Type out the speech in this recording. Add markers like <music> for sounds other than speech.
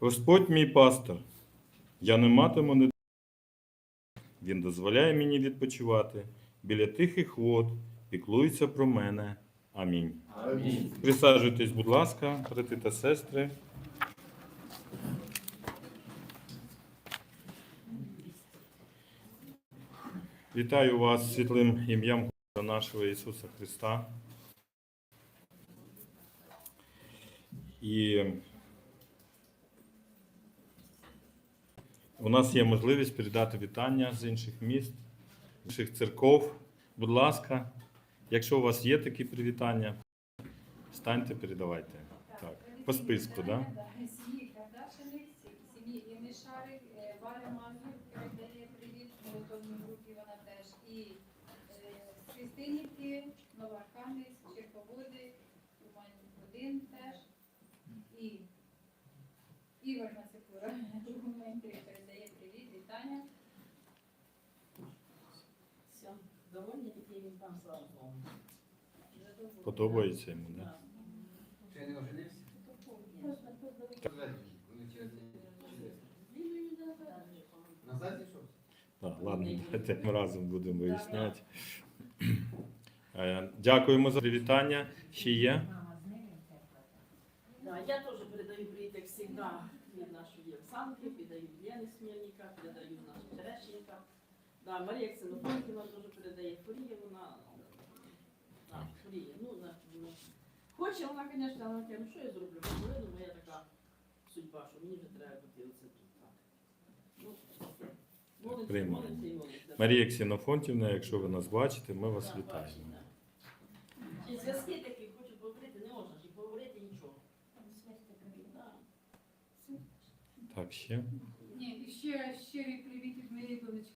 Господь мій пастор, я не матиму не Він дозволяє мені відпочивати біля тихих вод, піклується про мене. Амінь. Амінь. Присаджуйтесь, будь ласка, брати та сестри. Вітаю вас світлим ім'ям нашого Ісуса Христа. І у нас є можливість передати вітання з інших міст, інших церков. Будь ласка, якщо у вас є такі привітання, станьте, передавайте. Так, по списку? Да? Христинівки, Новоархангельськ, Черповоди, Умань 1 теж. І Ігор Мацепура, <laughs> Умань 3 передає привіт, вітання. Довольні, він там слава Богу. Подобається йому, так? Да? Не оженився? Назад зійшов? Так, ладно, давайте ми разом будемо виясняти. Е, Дякуємо за привітання. Ще є? Да, я теж передаю привіт, як завжди, від нашої Оксанки, передаю Єни Смірніка, передаю Терещенка. Да, Марія Ксенофонтівна теж передає Фурія, вона ну, на, ну, хоче вона, звісно, вона каже, ну що я зроблю, ну, моя така судьба, що мені вже треба бути оце тут. Так. Ну, молиться, приймаємо. молиться і молиться. Марія Ксенофонтівна, якщо ви нас бачите, ми вас Да, вітаємо. да. І зв'язки такі хочуть поговорити, не можна ж і поговорити нічого. Да. Так, ще. Ні, і ще щирий привіт від моєї донечки